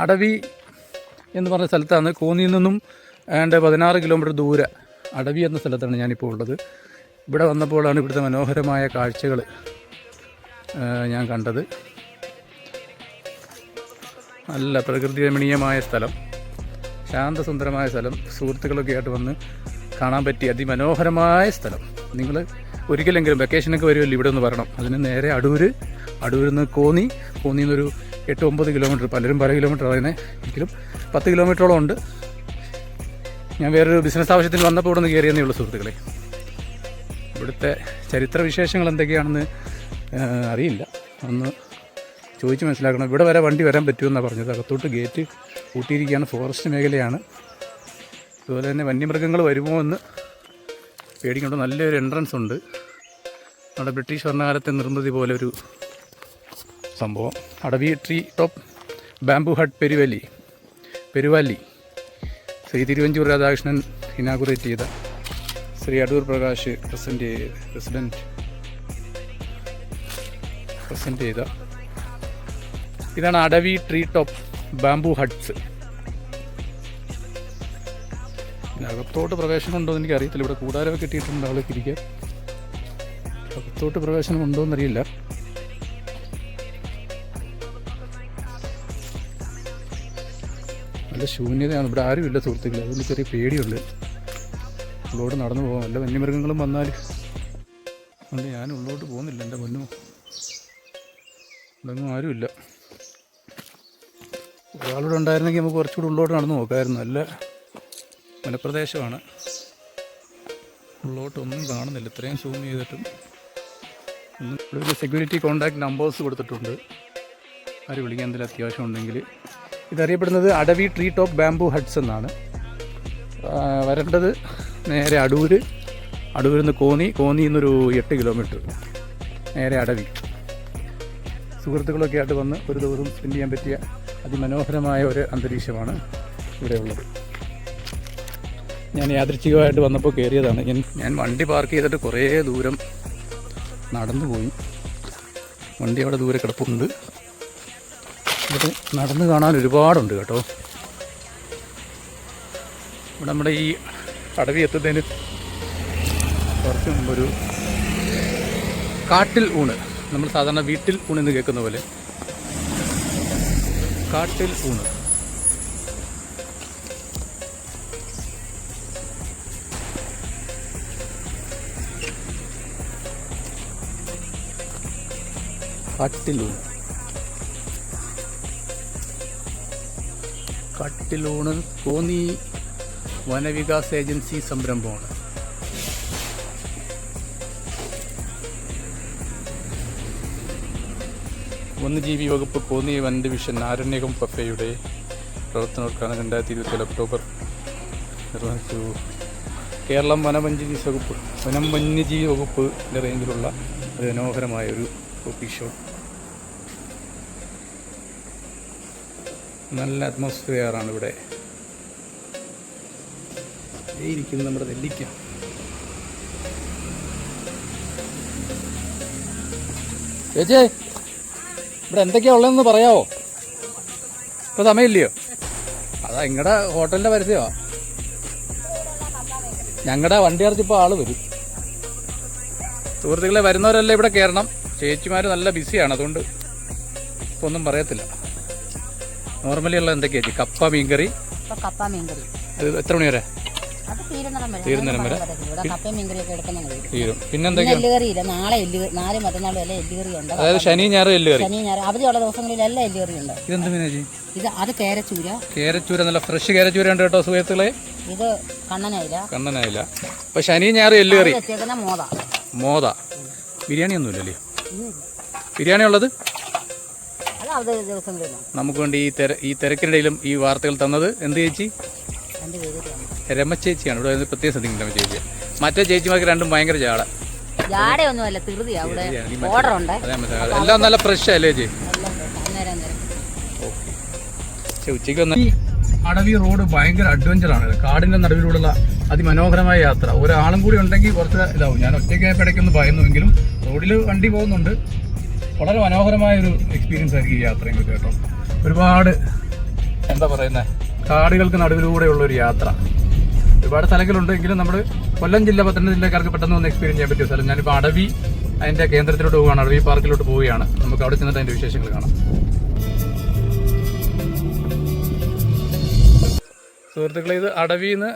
അടവി എന്ന് പറഞ്ഞ സ്ഥലത്താണ് കോന്നിയിൽ നിന്നും ഏതാണ്ട് പതിനാറ് കിലോമീറ്റർ ദൂരെ അടവി എന്ന സ്ഥലത്താണ് ഞാനിപ്പോൾ ഉള്ളത്. ഇവിടെ വന്നപ്പോഴാണ് ഇവിടുത്തെ മനോഹരമായ കാഴ്ചകൾ ഞാൻ കണ്ടത്. നല്ല പ്രകൃതി രമണീയമായ സ്ഥലം ശാന്തസുന്ദരമായ സ്ഥലം. സുഹൃത്തുക്കളൊക്കെ ആയിട്ട് വന്ന് കാണാൻ പറ്റിയ അതിമനോഹരമായ സ്ഥലം. നിങ്ങൾ ഒരിക്കലെങ്കിലും വെക്കേഷനൊക്കെ വരുമല്ലോ ഇവിടെ ഒന്ന് വരണം. അതിന് നേരെ അടൂർ അടൂരിൽ നിന്ന് കോന്നി കോന്നിയിൽ നിന്നൊരു എട്ട് ഒമ്പത് കിലോമീറ്റർ പലരും പല കിലോമീറ്റർ പറയുന്നത് എങ്കിലും പത്ത് കിലോമീറ്ററോളം ഉണ്ട്. ഞാൻ വേറൊരു ബിസിനസ് ആവശ്യത്തിന് വന്നപ്പോൾ ഇവിടെ നിന്ന് കയറിയെന്നേ ഉള്ളൂ സുഹൃത്തുക്കളെ. ഇവിടുത്തെ ചരിത്ര വിശേഷങ്ങൾ എന്തൊക്കെയാണെന്ന് അറിയില്ല. ഒന്ന് ചോദിച്ച് മനസ്സിലാക്കണം. ഇവിടെ വരെ വണ്ടി വരാൻ പറ്റുമെന്നാണ് പറഞ്ഞത്. അകത്തോട്ട് ഗേറ്റ് കൂട്ടിയിരിക്കുകയാണ് ഫോറസ്റ്റ് മേഖലയാണ്. അതുപോലെ തന്നെ വന്യമൃഗങ്ങൾ വരുമോ എന്ന് പേടിക്കൊണ്ട് നല്ലൊരു എൻട്രൻസ് ഉണ്ട്. നമ്മുടെ ബ്രിട്ടീഷ് ഭരണകാലത്തെ നിർമ്മിതി പോലെ ഒരു സംഭവം. Adavi tree top bamboo hut Peruvali. Peruvali. Shri Thiruvanchoor Radhakrishnan inaugurate ചെയ്ത Shri Adoor Prakash present president present ചെയ്ത. ഇതാണ് Adavi tree top bamboo huts അകത്തോട്ട് പ്രവേശനം ഉണ്ടോ എന്ന് എനിക്കറിയത്തില്ല. ഇവിടെ കൂടാരമൊക്കെ കിട്ടിയിട്ടുണ്ട് ആളെ ഇരിക്കാൻ. അകത്തോട്ട് പ്രവേശനം ഉണ്ടോ എന്നറിയില്ല. നല്ല ശൂന്യതയാണ്. ഇവിടെ ആരുമില്ല സുഹൃത്തുക്കളെ. അതുകൊണ്ട് ചെറിയ പേടിയുണ്ട്. ഉള്ളോട്ട് നടന്നു പോകാം. വല്ല വന്യമൃഗങ്ങളും വന്നാൽ. അതുകൊണ്ട് ഞാൻ ഉള്ളോട്ട് പോകുന്നില്ല. എന്റെ പൊന്നു. ഇവിടെങ്ങും ആരുമില്ല. ഒരാളൂടെ ഉണ്ടായിരുന്നെങ്കിൽ നമുക്ക് കുറച്ചുകൂടി ഉള്ളോട്ട് നടന്നു നോക്കാമായിരുന്നു. നല്ല മലപ്രദേശമാണ് ഉള്ളോട്ടൊന്നും കാണുന്നില്ല. ഇത്രയും സൂം ചെയ്തിട്ടും. ഒന്നും സെക്യൂരിറ്റി കോൺടാക്ട് നമ്പേഴ്സ് കൊടുത്തിട്ടുണ്ട്. ആര് വിളിക്കാൻ എന്തെങ്കിലും അത്യാവശ്യം ഉണ്ടെങ്കിൽ ഇതറിയപ്പെടുന്നത് Adavi tree top bamboo huts എന്നാണ്. വരേണ്ടത് നേരെ അടൂര്. അടൂരിൽ നിന്ന് കോന്നി കോന്നിയിൽ നിന്നൊരു എട്ട് കിലോമീറ്റർ. നേരെ അടവി. സുഹൃത്തുക്കളൊക്കെ ആയിട്ട് വന്ന് ഒരു ദിവസം സ്പെൻഡ് ചെയ്യാൻ പറ്റിയ അതിമനോഹരമായ ഒരു അന്തരീക്ഷമാണ് ഇവിടെയുള്ളത്. ഞാൻ യാദൃച്ഛികമായിട്ട് വന്നപ്പോൾ കയറിയതാണ് ഞാൻ ഞാൻ വണ്ടി പാർക്ക് ചെയ്തിട്ട് കുറേ ദൂരം നടന്നു പോയി വണ്ടി അവിടെ ദൂരെ കിടപ്പുണ്ട്. ഇവിടെ നടന്ന് കാണാൻ ഒരുപാടുണ്ട് കേട്ടോ. ഇവിടെ നമ്മുടെ ഈ അടവി എത്തുന്നതിന് കുറച്ച് മുമ്പൊരു കാട്ടിൽ ഊണ്. നമ്മൾ സാധാരണ വീട്ടിൽ ഊണെന്ന് കേൾക്കുന്ന പോലെ. കാട്ടിൽ ഊണ്. കാട്ടിലൂണ് കാട്ടിലൂണ് കോന്നി വനവികാസ് ഏജൻസി സംരംഭമാണ്. വന്യജീവി വകുപ്പ് കോന്നി വൻ ഡിവിഷൻ ആരണ്യകം പപ്പയുടെ പ്രവർത്തനങ്ങൾക്കാണ് രണ്ടായിരത്തി ഇരുപത്തി ഒക്ടോബർ നിർവഹിച്ചു. കേരളം വനവഞ്ചി വകുപ്പ് വനം വന്യജീവി വകുപ്പിന്റെ റേഞ്ചിലുള്ള ഒരു മനോഹരമായ ഒരു കോഫി ഷോപ്പ് നല്ല അറ്റ്മോസ്ഫിയറാണ് ഇവിടെ. ഇരിക്കുന്നു നമ്മുടെ നെല്ലിക്ക. ചേച്ചേ ഇവിടെ എന്തൊക്കെയാ ഉള്ളതെന്ന് പറയാവോ? ഇപ്പൊ സമയമില്ലയോ? അതാ നിങ്ങളുടെ ഹോട്ടലിന്റെ പരസ്യമാ. ഞങ്ങളുടെ വണ്ടി അടച്ചിപ്പോൾ ആൾ വരും. സുഹൃത്തുക്കളെ വരുന്നവരല്ലേ ഇവിടെ കയറണം ചേച്ചിമാർ നല്ല ബിസിയാണ് അതുകൊണ്ട് ഇപ്പൊ ഒന്നും പറയത്തില്ല. നോർമലി ഉള്ള എന്തൊക്കെയാ കപ്പ മീൻകറി? കപ്പ മീൻകറി. എത്ര മണി വരെ? അത് തീരുന്നിടം വരെ. തീരും. പിന്നെ ഇന്ന് എന്തൊക്കെയാ എല്ലുകറി ഇല്ല നാളെ നാളെ മറ്റന്നാളും എല്ലാം എല്ലുകറി ഉണ്ട് അതായത് ശനി ഞായർ എല്ല് കറി ശനി ഞായർ അവധിയുള്ള ദിവസങ്ങളിലെല്ലാം എല്ലുകറി ഉണ്ട് ഇതെന്ത് മീനാജി ഇത് അത് കേരച്ചൂര. കേരച്ചൂര നല്ല ഫ്രഷ് കേരച്ചൂര ഉണ്ട് കേട്ടോ സുഹൃത്തുക്കളെ. ഇത് കണ്ണനയില. കണ്ണനായില്ല അപ്പൊ ശനി ഞായർ എല്ലുകറി. മോദ മോത. ബിരിയാണി ഒന്നുമില്ലല്ലേ. ബിരിയാണി ഉള്ളത്? നമുക്ക് വേണ്ടി ഈ തിര ഈ തിരക്കിനിടയിലും ഈ വാർത്തകൾ തന്നത് എന്ത് ചേച്ചി? രമ. ചേച്ചിയാണ്. ഇവിടെ പ്രത്യേക ശ്രദ്ധിക്കും രമ ചേച്ചി മറ്റേ ചേച്ചിമാർക്ക് രണ്ടും ഭയങ്കര ചാട എല്ലാം നല്ല ഫ്രഷ് അല്ലേ ചേച്ചി? ഉച്ചയ്ക്ക് വന്ന ഈ അടവി റോഡ് ഭയങ്കര അഡ്വഞ്ചർ ആണ്. കാടിന്റെ നടുവിലൂടെയുള്ള അതിമനോഹരമായ യാത്ര. ഒരാളും കൂടി ഉണ്ടെങ്കിൽ കുറച്ച് ഇതാവും. ഞാൻ ഒറ്റയ്ക്കായപ്പോൾ ഇടയ്ക്കൊന്ന് ഭയന്നുവെങ്കിലും റോഡിൽ വണ്ടി പോകുന്നുണ്ട്. വളരെ മനോഹരമായ ഒരു എക്സ്പീരിയൻസ് ആയിരിക്കും ഈ യാത്രയും കേട്ടോ. ഒരുപാട് എന്താ പറയുന്നത് കാടുകൾക്ക് നടുവിലൂടെയുള്ള ഒരു യാത്ര. ഒരുപാട് സ്ഥലങ്ങളുണ്ട് എങ്കിലും നമ്മൾ കൊല്ലം ജില്ല പത്തനംതിട്ട ജില്ലക്കാർക്ക് പെട്ടെന്ന് ഒന്ന് എക്സ്പീരിയൻസ് ചെയ്യാൻ പറ്റിയ സ്ഥലം. ഞാനിപ്പോൾ അടവി അതിന്റെ കേന്ദ്രത്തിലോട്ട് പോവുകയാണ്. അടവി പാർക്കിലോട്ട് പോവുകയാണ്. നമുക്ക് അവിടെ ചെന്നിട്ട് അതിന്റെ വിശേഷങ്ങൾ കാണാം. സുഹൃത്തുക്കളെ ഇത് അടവിന്ന്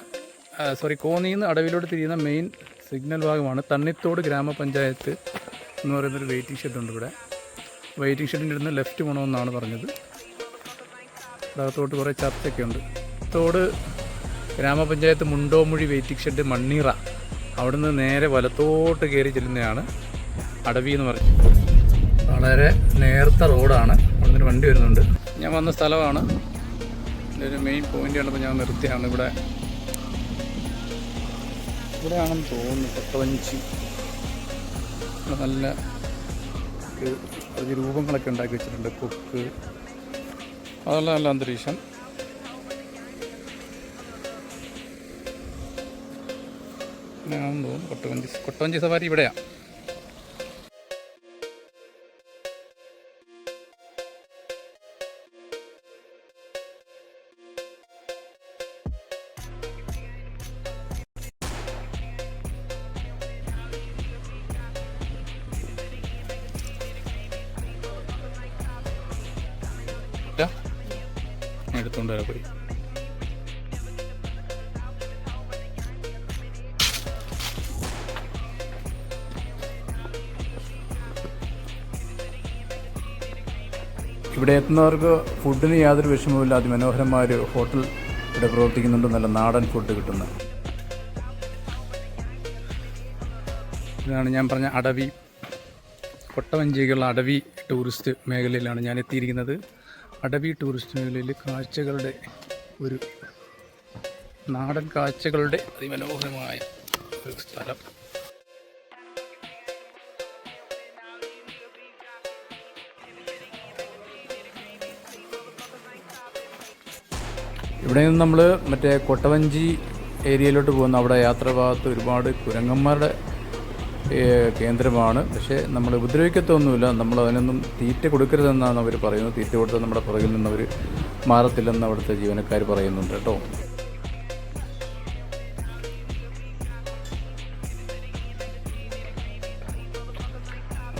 സോറി കോന്നിന്ന് അടവിലോട്ട് തിരിയുന്ന മെയിൻ സിഗ്നൽ ഭാഗമാണ്. തണ്ണിത്തോട് ഗ്രാമപഞ്ചായത്ത് എന്ന് പറയുന്നൊരു വെയിറ്റിംഗ് ഷെഡ് ഉണ്ട് ഇവിടെ. വെയിറ്റിംഗ് ഷെഡിന്റെ ഇരുന്ന് ലെഫ്റ്റ് പോകണമെന്നാണ് പറഞ്ഞത്. അതകത്തോട്ട് കുറേ ചർച്ചയൊക്കെ ഉണ്ട്. തോട് ഗ്രാമപഞ്ചായത്ത് മുണ്ടോമുഴി വെയിറ്റിംഗ് ഷെഡ് മണ്ണീറ അവിടുന്ന് നേരെ വലത്തോട്ട് കയറി ചെല്ലുന്നതാണ് അടവി എന്ന് പറയും വളരെ നേർത്ത റോഡാണ്. അവിടെ നിന്ന് വണ്ടി വരുന്നുണ്ട്. ഞാൻ വന്ന സ്ഥലമാണ്. ഒരു മെയിൻ പോയിന്റ് ഞാൻ നിർത്തിയാണ് ഇവിടെ. ഇവിടെയാണെന്ന് തോന്നുന്നു കൊട്ടവഞ്ചി നല്ല അതിന് രൂപങ്ങളൊക്കെ ഉണ്ടാക്കി വെച്ചിട്ടുണ്ട്. കൊക്ക്. അതെല്ലാം നല്ല അന്തരീക്ഷം. ഞാൻ തോന്നുന്നു കൊട്ടവഞ്ചി കൊട്ടവഞ്ചി സവാരി ഇവിടെയാണ് ഇവിടെ എത്തുന്നവർക്ക് ഫുഡിന് യാതൊരു വിഷമവുമില്ല. അതിമനോഹരമായ ഒരു ഹോട്ടൽ ഇവിടെ പ്രവർത്തിക്കുന്നുണ്ട്. നല്ല നാടൻ ഫുഡ് കിട്ടുന്ന. ഇതാണ് ഞാൻ പറഞ്ഞ അടവി. കൊട്ടവഞ്ചിക്കുള്ള അടവി ടൂറിസ്റ്റ് മേഖലയിലാണ് ഞാൻ എത്തിയിരിക്കുന്നത്. അടവി ടൂറിസ്റ്റ് മേഖലയിൽ കാഴ്ചകളുടെ ഒരു നാടൻ കാഴ്ചകളുടെ അതിമനോഹരമായ ഒരു സ്ഥലം. ഇവിടെ നിന്ന് നമ്മൾ മറ്റേ കൊട്ടവഞ്ചി ഏരിയയിലോട്ട് പോകുന്ന അവിടെ യാത്രാഭാഗത്ത് ഒരുപാട് കുരങ്ങന്മാരുടെ കേന്ദ്രമാണ്. പക്ഷേ നമ്മൾ ഉപദ്രവിക്കത്തൊന്നുമില്ല. നമ്മൾ അതിനൊന്നും തീറ്റ കൊടുക്കരുതെന്നാണ് അവർ പറയുന്നത്. തീറ്റ കൊടുത്താൽ നമ്മുടെ പുറകിൽ നിന്ന് അവർ മാറത്തില്ലെന്ന് അവിടുത്തെ ജീവനക്കാർ പറയുന്നുണ്ട് കേട്ടോ.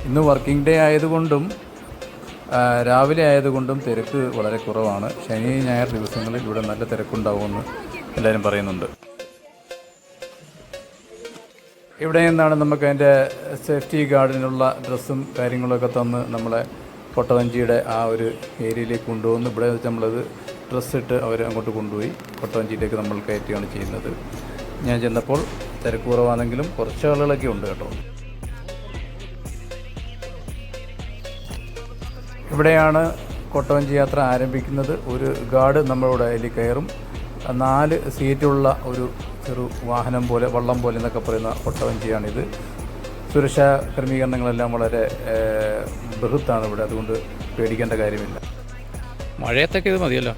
ഇന്ന് വർക്കിംഗ് ഡേ ആയതുകൊണ്ടും രാവിലെ ആയതുകൊണ്ടും തിരക്ക് വളരെ കുറവാണ്. ശനി ഞായർ ദിവസങ്ങളിൽ ഇവിടെ നല്ല തിരക്കുണ്ടാവുമെന്ന് എല്ലാവരും പറയുന്നുണ്ട്. ഇവിടെ നിന്നാണ് നമുക്ക് അതിന്റെ സേഫ്റ്റി ഗാർഡിനുള്ള ഡ്രസ്സും കാര്യങ്ങളൊക്കെ തന്ന് നമ്മളെ കൊട്ടവഞ്ചിയുടെ ആ ഒരു ഏരിയയിലേക്ക് കൊണ്ടുവന്ന് ഇവിടെ വെച്ച് നമ്മളത് ഡ്രസ്സ് ഇട്ട് അവരെ അങ്ങോട്ട് കൊണ്ടുപോയി കൊട്ടവഞ്ചിയിലേക്ക് നമ്മൾ കയറ്റുകയാണ് ചെയ്യുന്നത്. ഞാൻ ചെന്നപ്പോൾ തിരക്ക് കുറവാണെങ്കിലും കുറച്ച് ആളുകളൊക്കെ ഉണ്ട് കേട്ടോ. ഇവിടെയാണ് കൊട്ടവഞ്ചി യാത്ര ആരംഭിക്കുന്നത്. ഒരു ഗാർഡ് നമ്മളോട് അതിൽ കയറും. നാല് സീറ്റുള്ള ഒരു ചെറു വാഹനം പോലെ വള്ളം പോലെ എന്നൊക്കെ പറയുന്ന കൊട്ടവഞ്ചിയാണിത്. സുരക്ഷാ ക്രമീകരണങ്ങളെല്ലാം വളരെ ബൃഹത്താണ് ഇവിടെ. അതുകൊണ്ട് പേടിക്കേണ്ട കാര്യമില്ല. മഴയത്തൊക്കെ ഇത് മതിയല്ലോ.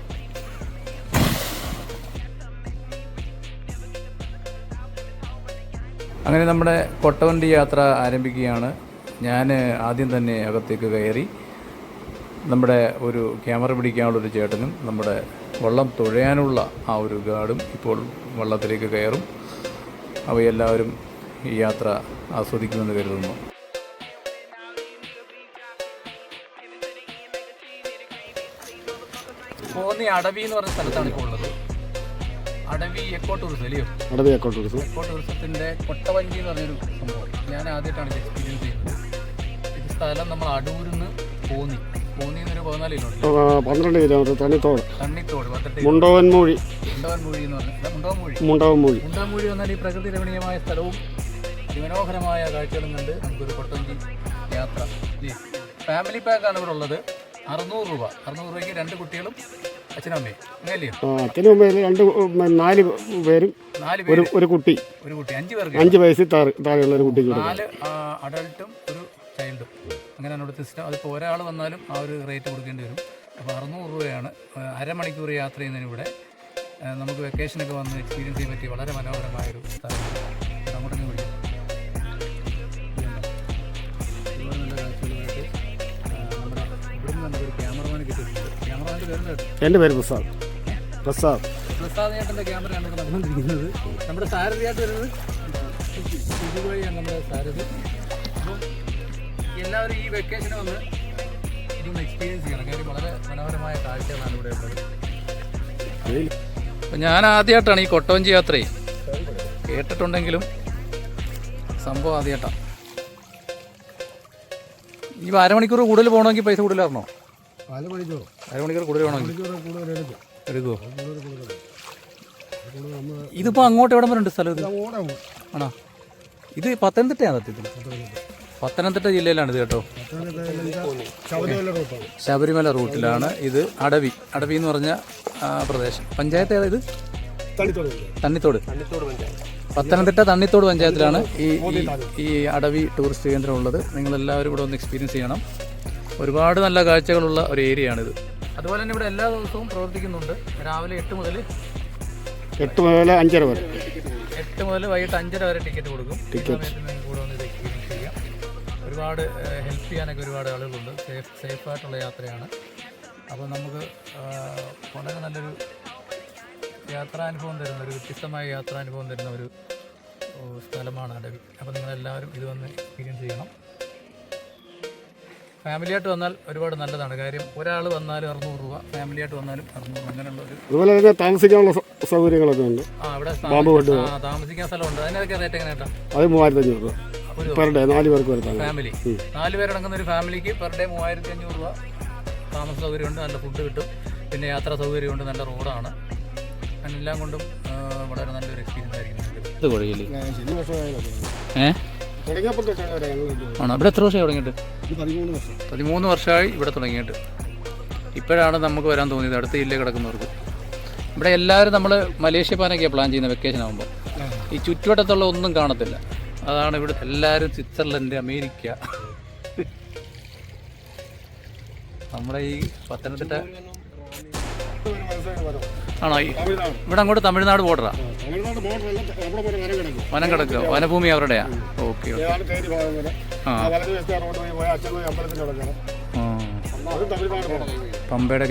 അങ്ങനെ നമ്മുടെ കൊട്ടവണ്ടി യാത്ര ആരംഭിക്കുകയാണ്. ഞാൻ ആദ്യം തന്നെ അകത്തേക്ക് കയറി. നമ്മുടെ ഒരു ക്യാമറ പിടിക്കാനുള്ളൊരു ചേട്ടനും നമ്മുടെ വള്ളം തുഴയാനുള്ള ആ ഒരു ഗാർഡും ഇപ്പോൾ വള്ളത്തിലേക്ക് കയറും. അവയെല്ലാവരും ഈ യാത്ര ആസ്വദിക്കുമെന്ന് കരുതുന്നു. കോന്നി അടവി എന്ന് പറഞ്ഞ സ്ഥലത്താണ് ഇപ്പോൾ ഉള്ളത്. അടവി എക്കോ ടൂറിസം അല്ലയോ അടവി എക്കോ ടൂറിസം എക്കോ ടൂറിസത്തിന്റെ കൊട്ടവഞ്ചി എന്ന് പറഞ്ഞൊരു സംഭവം. ഞാൻ ആദ്യമായിട്ടാണ് എക്സ്പീരിയൻസ് ചെയ്യുന്നത്. ഇത് സ്ഥലം നമ്മൾ അടൂരിൽ നിന്ന് കോന്നി പന്ത്രണ്ട് കിലോമീറ്റർ തണ്ണിത്തോട്. മുണ്ടോവൻമൂഴി മുണ്ടവൻമൂഴി. മുണ്ടവൻമൂഴി വന്നാൽ ഈ പ്രകൃതി രമണീയമായ സ്ഥലവും അതിമനോഹരമായ കാഴ്ചകളും കണ്ട് നമുക്കൊരു കൊട്ടവഞ്ചി യാത്ര. ഫാമിലി പാക്കാണ് ഇവിടെ ഉള്ളത്. അറുന്നൂറ് രൂപ. അറുന്നൂറ് രൂപയ്ക്ക് രണ്ട് കുട്ടികളും അച്ഛനും അമ്മയും. അച്ഛനും അമ്മയും രണ്ട് നാല് പേരും നാല് ഒരു പേര്. ഒരു കുട്ടി. ഒരു കുട്ടി. അഞ്ച് പേർക്ക് അഞ്ച് വയസ്സിൽ താഴെ താഴെയുള്ള ഒരു കുട്ടിക്ക് നാല് അഡൾട്ടും ഒരു ചൈൽഡും അങ്ങനെയാണ് ഇവിടുത്തെ സിസ്റ്റം അതിപ്പോൾ ഒരാൾ വന്നാലും ആ ഒരു റേറ്റ് കൊടുക്കേണ്ടി വരും. അപ്പോൾ അറുന്നൂറ് രൂപയാണ് അരമണിക്കൂർ യാത്ര ചെയ്യുന്നതിന് ഇവിടെ. നമുക്ക് വെക്കേഷനൊക്കെ വന്ന് എക്സ്പീരിയൻസ് ചെയ്യാൻ പറ്റിയ വളരെ മനോഹരമായൊരു സ്ഥലമാണ്. അങ്ങോട്ടൊക്കെ വിളിക്കും. ഒരുപാട് നല്ല കാഴ്ചകളുമായിട്ട് നമ്മുടെ നമുക്കൊരു ക്യാമറമാൻ കിട്ടിയിട്ടുണ്ട്. ക്യാമറമാന്റെ പേരുണ്ട് എന്റെ പേര് പ്രസാദ്. പ്രസാദ്. പ്രസാദ് ചേട്ടന്റെ ക്യാമറയാണ് നടന്നുകൊണ്ടിരിക്കുന്നത് നമ്മുടെ സാരഥിയായിട്ട് വരുന്നത്. നമ്മുടെ സാരഥി. എല്ലാവരും ഈ വെക്കേഷന് വന്ന് ഇതൊന്ന് എക്സ്പീരിയൻസ് ചെയ്യണം. കാര്യം വളരെ മനോഹരമായ കാഴ്ചകളാണ് ഇവിടെ ഉള്ളത്. അപ്പം ഞാൻ ആദ്യമായിട്ടാണ് ഈ കൊട്ടവഞ്ചി യാത്രയെ. കേട്ടിട്ടുണ്ടെങ്കിലും സംഭവം ആദ്യമായിട്ടാണ് ഈ അരമണിക്കൂർ കൂടുതൽ പോകണമെങ്കിൽ പൈസ കൂടുതലായിരുന്നോ നാല് മണിക്കൂർ അരമണിക്കൂർ കൂടുതൽ വേണമെങ്കിൽ. എടുക്കുമോ ഇതിപ്പോൾ അങ്ങോട്ട് എവിടെ വരെ ഉണ്ട് സ്ഥലം ഇത്? ആണോ? ഇത് പത്തനംതിട്ടയാണ് സത്യത്തിൽ? പത്തനംതിട്ട ജില്ലയിലാണ് ഇത് കേട്ടോ. ശബരിമല റൂട്ടിലാണ് ഇത് അടവി. അടവി എന്ന് പറഞ്ഞ പ്രദേശം. പഞ്ചായത്ത് ഏതാ ഇത്? തണ്ണിത്തോട്. പത്തനംതിട്ട തണ്ണിത്തോട് പഞ്ചായത്തിലാണ് ഈ ഈ- അടവി ടൂറിസ്റ്റ് കേന്ദ്രം ഉള്ളത്. നിങ്ങൾ എല്ലാവരും ഇവിടെ ഒന്ന് എക്സ്പീരിയൻസ് ചെയ്യണം. ഒരുപാട് നല്ല കാഴ്ചകളുള്ള ഒരു ഏരിയയാണിത്. അതുപോലെ തന്നെ ഇവിടെ എല്ലാ ദിവസവും പ്രവർത്തിക്കുന്നുണ്ട്. രാവിലെ എട്ട് മുതൽ എട്ട് മുതൽ അഞ്ചര വരെ. എട്ട് മുതൽ വൈകിട്ട് അഞ്ചര വരെ ടിക്കറ്റ് കൊടുക്കും. ഈ ഒരുപാട് ഹെൽപ്പ് ചെയ്യാനൊക്കെ ഒരുപാട് ആളുകളുണ്ട്. സേഫ് സേഫായിട്ടുള്ള യാത്രയാണ്. അപ്പോൾ നമുക്ക് വളരെ നല്ലൊരു യാത്രാനുഭവം തരുന്ന ഒരു വ്യത്യസ്തമായ യാത്രാനുഭവം തരുന്ന ഒരു സ്ഥലമാണ് അടവി. അപ്പോൾ നിങ്ങളെല്ലാവരും ഇത് വന്ന് എക്സ്പീരിയൻസ് ചെയ്യണം. ഫാമിലിയായിട്ട് വന്നാൽ ഒരുപാട് നല്ലതാണ്. കാര്യം ഒരാൾ വന്നാലും അറുന്നൂറ് രൂപ ഫാമിലിയായിട്ട് വന്നാലും അറുന്നൂറ് അങ്ങനെയുള്ള ഒരു അതുപോലെ തന്നെ താമസിക്കാനുള്ള സൗകര്യങ്ങളൊക്കെ ഉണ്ട്. ആ ഇവിടെ താമസിക്കാൻ സ്ഥലമുണ്ട്. അതിനൊക്കെ റേറ്റ് എങ്ങനെ കേട്ടോ അത് മൂവായിരത്തി അഞ്ഞൂറ് രൂപ. പെർ ഡേ നാല് പേർക്ക് വരെ താമസം ഫാമിലി. നാല് പേരടങ്ങുന്ന ഒരു ഫാമിലിക്ക് പെർ ഡേ മൂവായിരത്തി അഞ്ഞൂറ് രൂപ താമസ സൗകര്യമുണ്ട് നല്ല ഫുഡ് കിട്ടും. പിന്നെ യാത്രാ സൗകര്യമുണ്ട് നല്ല റോഡാണ്. എല്ലാം കൊണ്ടും വളരെ നല്ലൊരു എക്സ്പീരിയൻസ് ആയിരിക്കും ആണോ? ഇവിടെ എത്ര വർഷമായി തുടങ്ങിയിട്ട്? പതിമൂന്ന് വർഷമായി ഇവിടെ തുടങ്ങിയിട്ട്. ഇപ്പോഴാണ് നമുക്ക് വരാൻ തോന്നിയത് അടുത്ത ജില്ല കിടക്കുന്നവർക്ക്. ഇവിടെ എല്ലാവരും നമ്മൾ മലേഷ്യ പാനൊക്കെയാണ് പ്ലാൻ ചെയ്യുന്നത് വെക്കേഷൻ ആകുമ്പോൾ ഈ ചുറ്റുവട്ടത്തുള്ള ഒന്നും കാണത്തില്ല. അതാണ് ഇവിടെ എല്ലാവരും സ്വിറ്റ്സർലൻഡ് അമേരിക്ക. നമ്മുടെ ഈ പത്തനംതിട്ട ആണോ? ഇവിടെ അങ്ങോട്ട് തമിഴ്നാട് ബോർഡറാ വനം കിടക്കുക വനഭൂമി അവരുടെയാ? Okay okay.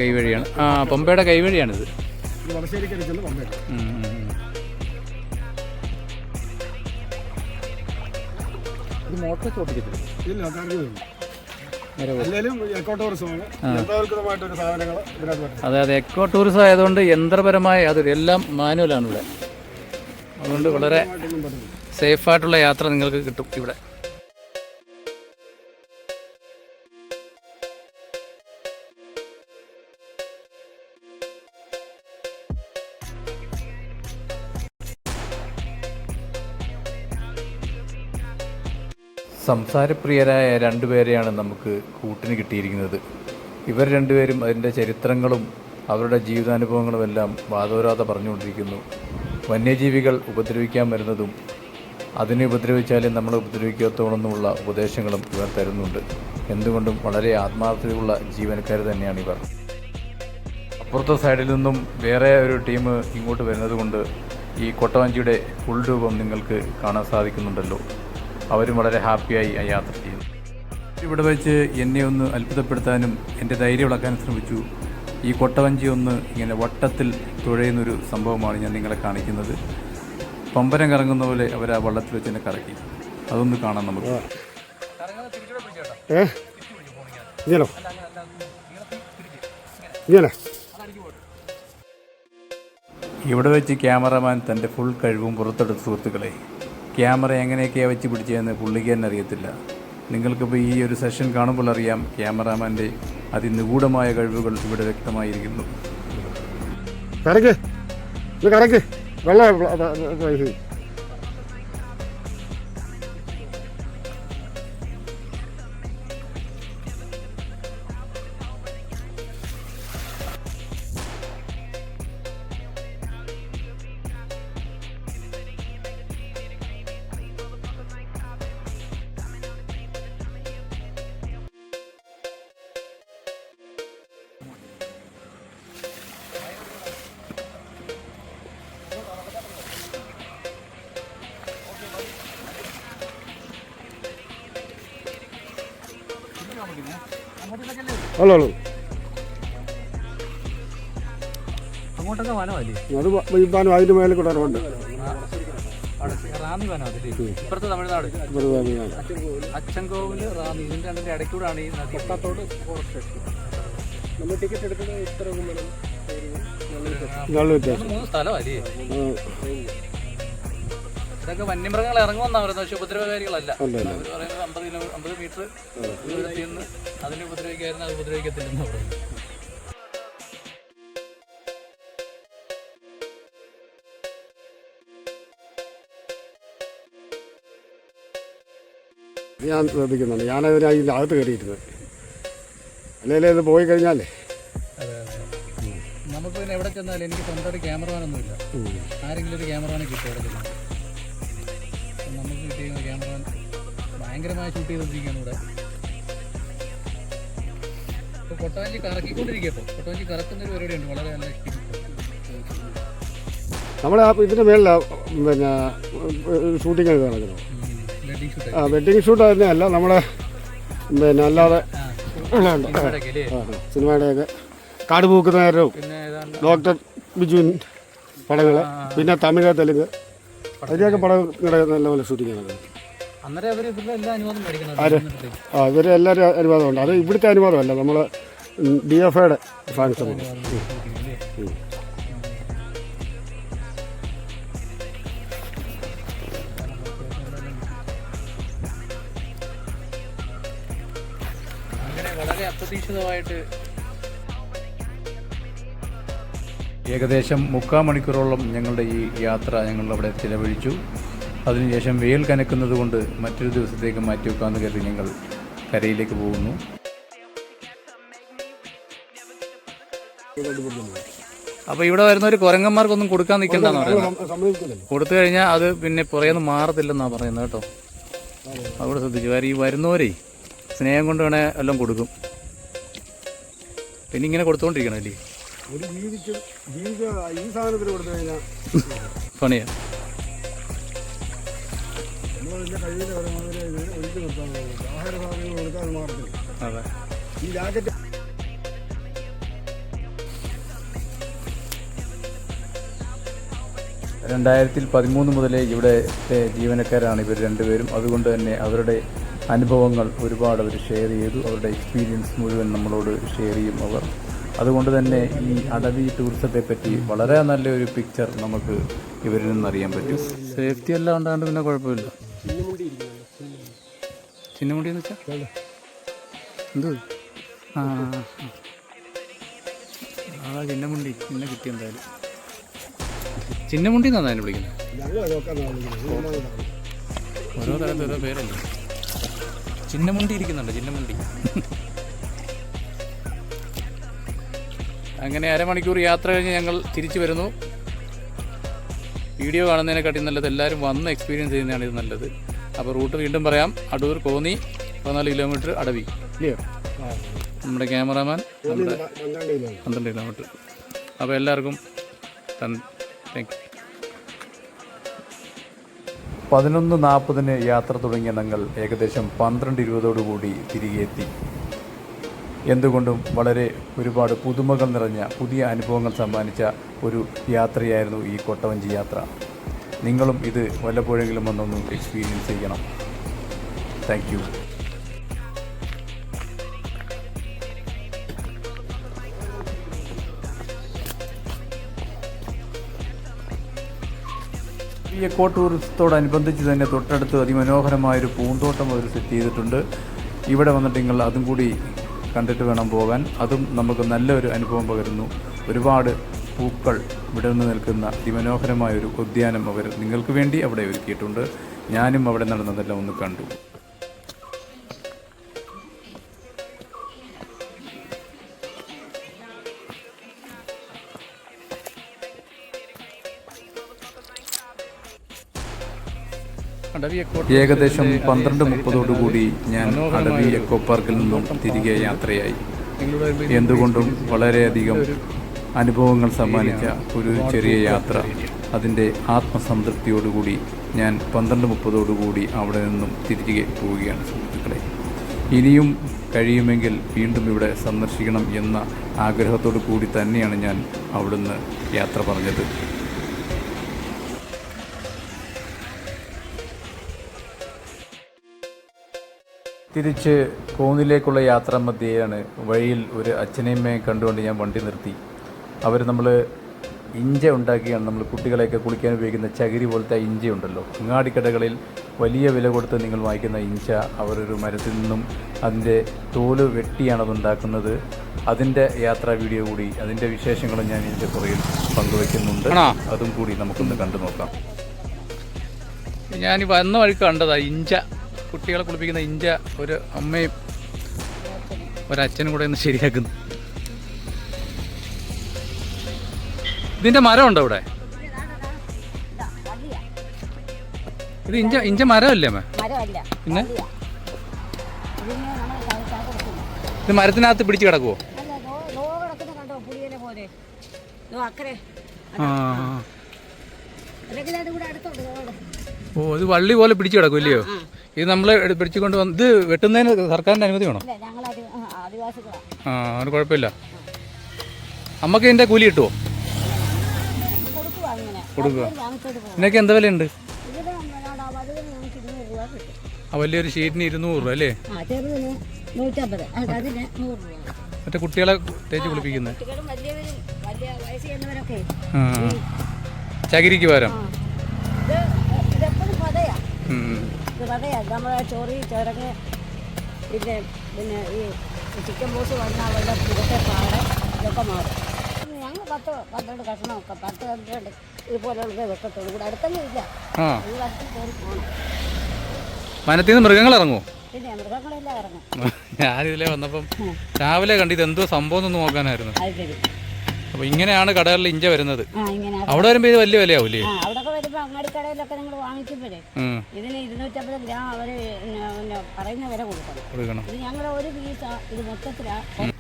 കൈവഴിയാണ്. ആ പമ്പയുടെ വരെ ഇതിനകത്ത് വരുന്നത് അതെ അതെ. എക്കോ ടൂറിസം ആയതുകൊണ്ട് യന്ത്രപരമായ അതൊരു എല്ലാം മാനുവലാണ് ഇവിടെ. അതുകൊണ്ട് വളരെ സേഫായിട്ടുള്ള യാത്ര നിങ്ങൾക്ക് കിട്ടും ഇവിടെ. സംസാരപ്രിയരായ രണ്ടുപേരെയാണ് നമുക്ക് കൂട്ടിന് കിട്ടിയിരിക്കുന്നത്. ഇവർ രണ്ടുപേരും അതിന്റെ ചരിത്രങ്ങളും അവരുടെ ജീവിതാനുഭവങ്ങളും എല്ലാം വാദോരാതെ പറഞ്ഞുകൊണ്ടിരിക്കുന്നു. വന്യജീവികൾ ഉപദ്രവിക്കാൻ വരുന്നതും അതിനെ ഉപദ്രവിച്ചാലും നമ്മൾ ഉപദ്രവിക്കാത്തോളെന്നുമുള്ള ഉപദേശങ്ങളും ഇവർ തരുന്നുണ്ട്. എന്തുകൊണ്ടും വളരെ ആത്മാർത്ഥതയുള്ള ജീവനക്കാർ തന്നെയാണ് ഇവർ. അപ്പുറത്തെ സൈഡിൽ നിന്നും വേറെ ഒരു ടീം ഇങ്ങോട്ട് വരുന്നത് കൊണ്ട് ഈ കൊട്ടവഞ്ചിയുടെ ഫുൾ രൂപം നിങ്ങൾക്ക് കാണാൻ സാധിക്കുന്നുണ്ടല്ലോ. അവരും വളരെ ഹാപ്പിയായി ആ യാത്ര ചെയ്തു. ഇവിടെ വെച്ച് എന്നെ ഒന്ന് അത്ഭുതപ്പെടുത്താനും എന്റെ ധൈര്യം ഇളക്കാനും ശ്രമിച്ചു. ഈ കൊട്ടവഞ്ചി ഒന്ന് ഇങ്ങനെ വട്ടത്തിൽ തുഴയുന്നൊരു സംഭവമാണ് ഞാൻ നിങ്ങളെ കാണിക്കുന്നത്. പമ്പരം കറങ്ങുന്ന പോലെ അവർ ആ വള്ളത്തിൽ വെച്ച് എന്നെ കറക്കി. അതൊന്ന് കാണാം നമുക്ക്. ഏ? ഇങ്ങനോ? ഇങ്ങനെ? ഇവിടെ വെച്ച് ക്യാമറമാൻ തന്റെ ഫുൾ കഴിവും പുറത്തെടുത്ത സുഹൃത്തുക്കളെ ക്യാമറ എങ്ങനെയൊക്കെയാണ് വെച്ച് പിടിച്ചതെന്ന് പുള്ളിക്ക് തന്നെ അറിയത്തില്ല. നിങ്ങൾക്കിപ്പോൾ ഈ ഒരു സെഷൻ കാണുമ്പോൾ അറിയാം ക്യാമറാമാന്റെ അതിനിഗൂഢമായ കഴിവുകൾ ഇവിടെ വ്യക്തമായിരിക്കുന്നു. വെള്ളം ഹലോ ഹലോ അങ്ങോട്ടൊക്കെ വനമല്ലേ അത് പാനം അതിന്റെ മേലെ കൂടെ റോഡ് റാന്നി വനം ഇപ്പുറത്ത് തമിഴ്നാട്. അച്ചൻകോവിൽ റാന്നി. രണ്ടിന്റെ ഇടയ്ക്കൂടാണ് ഈ നദി. പത്തോട് നമ്മൾ ടിക്കറ്റ് എടുക്കുന്നത് ഇത്ര വേണം നല്ല വ്യത്യാസം. മൂന്ന് സ്ഥലമല്ലേ ഇതൊക്കെ വന്യമൃഗങ്ങൾ ഇറങ്ങുമെന്നാണ് പറയുന്നത് പക്ഷെ ഉപദ്രവകാരികളല്ല അവർ പറയുന്നത് അമ്പത് കിലോ അമ്പത് മീറ്റർ ദൂരത്തിൽ നിന്ന് അതിനെ ഉപദ്രവിക്കായിരുന്നു അത് ഉപദ്രവിക്കത്തില്ലെന്ന് പറയുന്നത്. ഞാൻ ശ്രദ്ധിക്കുന്നുണ്ട്. ഞാനതിന് അതിന്റെ അകത്ത് കയറിയിരുന്നത് അല്ലെങ്കിൽ ഇത് പോയി കഴിഞ്ഞാലേ? നമുക്ക് പിന്നെ എവിടെ ചെന്നാലും എനിക്ക് സ്വന്തമായിട്ട് ക്യാമറമാനൊന്നുമില്ല. ഒന്നുമില്ല ആരെങ്കിലും ഒരു ക്യാമറമാനെ കിട്ടും അവിടെ ചെന്നാൽ ഭയങ്കരമായി ഷൂട്ട് ചെയ്തുകൊണ്ടിരിക്കുകയാണ് ഇവിടെ. ഇപ്പോൾ കൊട്ടവഞ്ചി കറക്കിക്കൊണ്ടിരിക്കുക ഇപ്പോൾ കൊട്ടാഞ്ചി കറക്കുന്ന ഒരു പരിപാടിയുണ്ട് വളരെ നല്ല ഇഷ്ടം. നമ്മുടെ ആ ഇതിന്റെ മേളിലാണ് പിന്നെ ഷൂട്ടിംഗ് ഒക്കെ നടക്കുന്നത്. ആ വെഡിങ് ഷൂട്ട് തന്നെയല്ല നമ്മുടെ പിന്നെ അല്ലാതെ. സിനിമയുടെയൊക്കെ കാട് പൂക്കുന്ന നേരവും പിന്നെ ഡോക്ടർ ബിജുവിൻ പടങ്ങൾ പിന്നെ തമിഴ് തെലുങ്ക്. അതിന്റെയൊക്കെ പടം നല്ല നല്ലപോലെ ഷൂട്ടിംഗ് നടക്കുന്നത് മേടിക്കുന്നുണ്ട് ആ ഇവർ എല്ലാവരും അനുവാദമുണ്ട് അത് ഇവിടുത്തെ അനുവാദമല്ല നമ്മൾ ഡി എഫ് ഐയുടെ സാങ്ഷൻ. അപ്രതീക്ഷിതമായിട്ട് ഏകദേശം മുക്കാൽ മണിക്കൂറോളം ഞങ്ങളുടെ ഈ യാത്ര ഞങ്ങൾ അവിടെ ചിലവഴിച്ചു. അതിനുശേഷം വെയിൽ കനക്കുന്നത് കൊണ്ട് മറ്റൊരു ദിവസത്തേക്ക് മാറ്റി വെക്കാമെന്ന് കരുതി ഞങ്ങൾ കരയിലേക്ക് പോകുന്നു. അപ്പോൾ ഇവിടെ വരുന്ന ഒരു കുരങ്ങന്മാർക്കൊന്നും കൊടുക്കാൻ നിൽക്കണ്ടെന്ന് പറയുന്നത്. കൊടുത്തു കഴിഞ്ഞാൽ അത് പിന്നെ പുറയുന്ന മാറത്തില്ലെന്നാണ് പറയുന്നത് കേട്ടോ. അവിടെ ശ്രദ്ധിച്ചു. വേറെ ഈ വരുന്നവരേ സ്നേഹം കൊണ്ട് വേണേൽ എല്ലാം കൊടുക്കും. പിന്നെ ഇങ്ങനെ കൊടുത്തുകൊണ്ടിരിക്കണം അല്ലേ? നമ്മളതിന്റെ കയ്യിൽ വരുന്നവരെ ഒഴിച്ചു നിർത്താൻ പോകുന്നത് ആഹാര സാധനങ്ങൾ കൊടുക്കാൻ മാറത്തില്ല. അതെ. ഈ ജാക്കറ്റ് രണ്ടായിരത്തി പതിമൂന്ന് മുതലേ ഇവിടെ ജീവനക്കാരാണ് ഇവർ രണ്ടുപേരും. അതുകൊണ്ട് തന്നെ അവരുടെ അനുഭവങ്ങൾ ഒരുപാട് അവർ ഷെയർ ചെയ്തു. അവരുടെ എക്സ്പീരിയൻസ് മുഴുവൻ നമ്മളോട് ഷെയർ ചെയ്യും അവർ. അതുകൊണ്ട് തന്നെ ഈ അടവി ടൂറിസത്തെ പറ്റി വളരെ നല്ലൊരു പിക്ചർ നമുക്ക് ഇവരിൽ നിന്ന് അറിയാൻ പറ്റും. സേഫ്റ്റി എല്ലാം ഉണ്ടാണ്ട് പിന്നെ കുഴപ്പമില്ല. ചിന്നമുടി എന്ന് വെച്ചാൽ എന്ത് ആ അതാ ചിന്നമുണ്ടി ചിന്ന കിട്ടി എന്തായാലും. ചിന്നമുണ്ടി എന്നാണ് അതിനെ വിളിക്കുന്നത്? ഓരോ സ്ഥലത്ത് ഓരോ പേരല്ലേ? ചിന്നമുണ്ടി ഇരിക്കുന്നുണ്ട് ചിന്നമുണ്ടി അങ്ങനെ അരമണിക്കൂർ യാത്ര കഴിഞ്ഞ് ഞങ്ങൾ തിരിച്ചു വരുന്നു. വീഡിയോ കാണുന്നതിനെക്കാട്ടി നല്ലത് എല്ലാവരും വന്ന് എക്സ്പീരിയൻസ് ചെയ്യുന്നതാണ് ഇത് നല്ലത്. അപ്പോൾ റൂട്ട് വീണ്ടും പറയാം. അടൂർ കോന്നി പതിനാല് കിലോമീറ്റർ അടവി. ഇല്ലയോ നമ്മുടെ ക്യാമറാമാൻ നമ്മുടെ പന്ത്രണ്ട് കിലോ പന്ത്രണ്ട് കിലോമീറ്റർ. അപ്പോൾ എല്ലാവർക്കും താങ്ക് യു പതിനൊന്ന് നാൽപ്പതിന് യാത്ര തുടങ്ങിയ ഞങ്ങൾ ഏകദേശം പന്ത്രണ്ട് ഇരുപതോടുകൂടി തിരികെ എത്തി. എന്തുകൊണ്ടും വളരെ ഒരുപാട് പുതുമകൾ നിറഞ്ഞ പുതിയ അനുഭവങ്ങൾ സമ്മാനിച്ച ഒരു യാത്രയായിരുന്നു ഈ കൊട്ടവഞ്ചി യാത്ര. നിങ്ങളും ഇത് വല്ലപ്പോഴെങ്കിലും വന്നൊന്ന് എക്സ്പീരിയൻസ് ചെയ്യണം. താങ്ക് യു ഈ എക്കോ ടൂറിസത്തോടനുബന്ധിച്ച് തന്നെ തൊട്ടടുത്ത് അതിമനോഹരമായൊരു പൂന്തോട്ടം അവർ സെറ്റ് ചെയ്തിട്ടുണ്ട്. ഇവിടെ വന്നിട്ട് നിങ്ങൾ അതും കൂടി കണ്ടിട്ട് വേണം പോകാൻ. അതും നമുക്ക് നല്ലൊരു അനുഭവം പകരുന്നു. ഒരുപാട് പൂക്കൾ വിടർന്നു നിൽക്കുന്ന അതിമനോഹരമായൊരു ഉദ്യാനം അവർ നിങ്ങൾക്ക് വേണ്ടി അവിടെ ഒരുക്കിയിട്ടുണ്ട്. ഞാനും അവിടെ നടന്നതെല്ലാം ഒന്ന് കണ്ടു. ഏകദേശം പന്ത്രണ്ട് മുപ്പതോടുകൂടി ഞാൻ അടവി എക്കോ പാർക്കിൽ നിന്നും തിരികെ യാത്രയായി. എന്തുകൊണ്ടും വളരെയധികം അനുഭവങ്ങൾ സമ്മാനിച്ച ഒരു ചെറിയ യാത്ര. അതിന്റെ ആത്മസംതൃപ്തിയോടുകൂടി ഞാൻ പന്ത്രണ്ട് മുപ്പതോടുകൂടി അവിടെ നിന്നും തിരികെ പോവുകയാണ് സുഹൃത്തുക്കളെ. ഇനിയും കഴിയുമെങ്കിൽ വീണ്ടും ഇവിടെ സന്ദർശിക്കണം എന്ന ആഗ്രഹത്തോടു കൂടി തന്നെയാണ് ഞാൻ അവിടുന്ന് യാത്ര പറഞ്ഞത്. തിരിച്ച് കോന്നിലേക്കുള്ള യാത്രാ മധ്യേയാണ് വഴിയിൽ ഒരു അച്ഛനെയും കണ്ടുകൊണ്ട് ഞാൻ വണ്ടി നിർത്തി. അവർ നമ്മൾ ഇഞ്ച ഉണ്ടാക്കിയാണ് നമ്മൾ കുട്ടികളെയൊക്കെ കുളിക്കാൻ ഉപയോഗിക്കുന്ന ചകിരി പോലത്തെ ഇഞ്ച ഉണ്ടല്ലോ. അങ്ങാടിക്കടകളിൽ വലിയ വില കൊടുത്ത് നിങ്ങൾ വാങ്ങിക്കുന്ന ഇഞ്ച അവരൊരു മരത്തിൽ നിന്നും അതിന്റെ തോൽ വെട്ടിയാണ് അതുണ്ടാക്കുന്നത് അതിന്റെ യാത്രാ വീഡിയോ കൂടി അതിന്റെ വിശേഷങ്ങളും ഞാൻ ഇതിന്റെ പുറകിൽ പങ്കുവെക്കുന്നുണ്ട്. അതും കൂടി നമുക്കൊന്ന് കണ്ടു നോക്കാം. ഞാൻ വന്ന വഴി കണ്ടതാ ഇഞ്ച. കുട്ടികളെ കുളിപ്പിക്കുന്ന ഇഞ്ച ഒരു അമ്മയും ഒരച്ഛനും കൂടെ ഒന്ന് ശരിയാക്കുന്നു. ഇതിന്റെ മരമുണ്ടോ ഇവിടെ ഇത് ഇഞ്ച ഇഞ്ച മരമല്ലേ അമ്മ? പിന്നെ. ഇത് മരത്തിനകത്ത് പിടിച്ച് കിടക്കുവോ? അത്. ഓ ഇത് വള്ളി പോലെ പിടിച്ചു കിടക്കും ഇല്ലയോ ഇത് നമ്മൾ പിടിച്ചു കൊണ്ട് വന്ന് ഇത് വെട്ടുന്നതിന് സർക്കാരിന്റെ അനുമതി വേണോ? ആ, അതിന് കുഴപ്പമില്ല. അമ്മയ്ക്ക് ഇതിന്റെ കൂലി കിട്ടുമോ കൊടുക്കുക. ഇതിനൊക്കെ എന്താ വിലയുണ്ട്? ആ വലിയൊരു ഷീറ്റിന് ഇരുന്നൂറ് രൂപ അല്ലേ? മറ്റേ കുട്ടികളെ തേച്ച് കുളിപ്പിക്കുന്നത് ചകിരിക്ക് പകരം. പിന്നെ ഈ ചിക്കൻ ബോസ് വന്നാൽ ഇതൊക്കെ മാറും ഞങ്ങൾ പത്ത് പന്ത്രണ്ട് കഷ്ണമൊക്കെ പത്ത് പന്ത്രണ്ട് ഇതുപോലെയുള്ളത് വെക്കത്തുള്ളൂ. ഇവിടെ അടുത്തൊന്നും ഇല്ല. ആ. ഈ വർഷം കയറി പോകണം വനത്തിൽ നിന്ന് മൃഗങ്ങൾ ഇറങ്ങുമോ പിന്നെ മൃഗങ്ങളെല്ലാം ഇറങ്ങും. ഞാനിതിലെ വന്നപ്പം രാവിലെ കണ്ടിത് എന്തോ സംഭവം ഒന്ന് നോക്കാനായിരുന്നു. അത് ശരി. അപ്പോൾ ഇങ്ങനെയാണ് കടകളിൽ ഇഞ്ച വരുന്നത്. ആ ഇങ്ങനെ അവിടെ വരുമ്പോ ഇത് വലിയ വിലയാവൂലേ? ആ അവിടെയൊക്കെ വരുമ്പോൾ അങ്ങാടിക്കടയിലൊക്കെ നിങ്ങൾ വാങ്ങിക്കുമ്പോഴേ ഉം, ഇതിന് ഇരുന്നൂറ്റമ്പത് ഗ്രാം അവർ പറയുന്ന വില കൊടുക്കണം. കൊടുക്കണം. ഇത് ഒരു പീസാ ഇത് മൊത്തത്തിലാണ്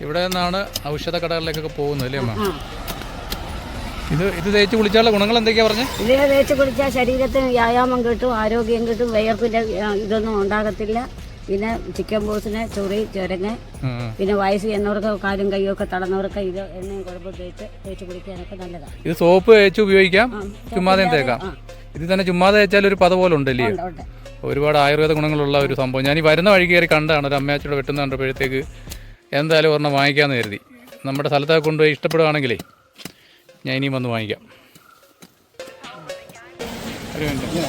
ഇവിടെ നിന്നാണ് ഔഷധ കടകളിലേക്കൊക്കെ പോകുന്നത് അല്ലേ അമ്മ? ആ. ഇത് ഇത് തേച്ച് കുളിച്ചാലുള്ള ഗുണങ്ങൾ എന്തൊക്കെയാ പറഞ്ഞു? ഇതിനെ തേച്ച് കുളിച്ചാൽ ശരീരത്തിന് വ്യായാമം കിട്ടും ആരോഗ്യം കിട്ടും വയർപ്പിന്റെ ഇതൊന്നും ഉണ്ടാകത്തില്ല. പിന്നെ ചിക്കൻ ബോസിന് ചൊറി ചുരങ്ങ് പിന്നെ വയസ്സ് എന്നവർക്ക് കാലും കൈയും ഒക്കെ തടന്നവർക്ക് ഇത് എന്നും കുഴപ്പം തേച്ച് തേച്ച് കുളിക്കാനൊക്കെ നല്ലതാണ്. ഇത് സോപ്പ് തേച്ച് ഉപയോഗിക്കാം ചുമ്മാതെ തേക്കാം. ഇത് തന്നെ ചുമ്മാതെ തേച്ചാൽ ഒരു പത പോലെ ഉണ്ടല്ലേ? ഉണ്ട് ഉണ്ട്. ഒരുപാട് ആയുർവേദ ഗുണങ്ങളുള്ള ഒരു സംഭവം. ഞാൻ ഈ വരുന്ന വഴി കയറി കണ്ടാണ് ഒരു അമ്മയാച്ചോട് വെട്ടുന്ന കണ്ടപ്പോഴത്തേക്ക് എന്തായാലും ഒരെണ്ണം വാങ്ങിക്കാമെന്ന് കരുതി. നമ്മുടെ സ്ഥലത്തൊക്കെ കൊണ്ടുപോയി ഇഷ്ടപ്പെടുകയാണെങ്കിലേ ഞാൻ ഇനിയും വന്ന് വാങ്ങിക്കാം. ഒരു മിനിറ്റ്.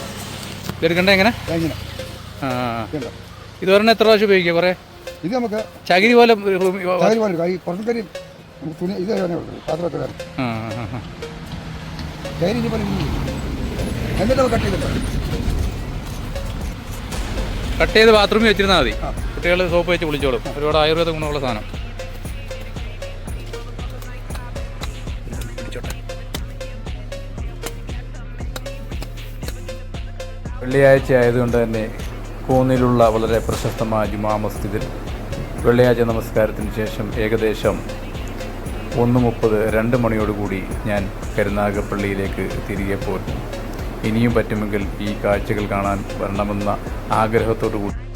ഇതെടുക്കണ്ടേ എങ്ങനെ ആ ഇത് പറഞ്ഞാൽ എത്ര പ്രാവശ്യം ഉപയോഗിക്കുക കുറേ? ഇത് നമുക്ക് ചകിരി പോലെ ചാകരി പോലെ എടുക്കാം. ഈ കരി തുണി ഇത്. ചാകരി പോലെ എന്നിട്ട് നമുക്ക് കട്ട് ചെയ്തിട്ട് കട്ട് ചെയ്ത് ബാത്റൂമിൽ വെച്ചിരുന്നാൽ മതി. കുട്ടികൾ സോപ്പ് വെച്ച് കുളിച്ചോളും. ഒരുപാട് ആയുർവേദ ഗുണമുള്ള സാധനം. വെള്ളിയാഴ്ച ആയതുകൊണ്ട് തന്നെ കൂന്നിലുള്ള വളരെ പ്രശസ്തമായ ജുമാ മസ്ജിദിൽ വെള്ളിയാഴ്ച നമസ്കാരത്തിന് ശേഷം ഏകദേശം ഒന്ന് മുപ്പത് രണ്ട് മണിയോടുകൂടി ഞാൻ കരുനാഗപ്പള്ളിയിലേക്ക് തിരികെ പോരും ഇനിയും പറ്റുമെങ്കിൽ ഈ കാഴ്ചകൾ കാണാൻ വരണമെന്ന ആഗ്രഹത്തോടു കൂടി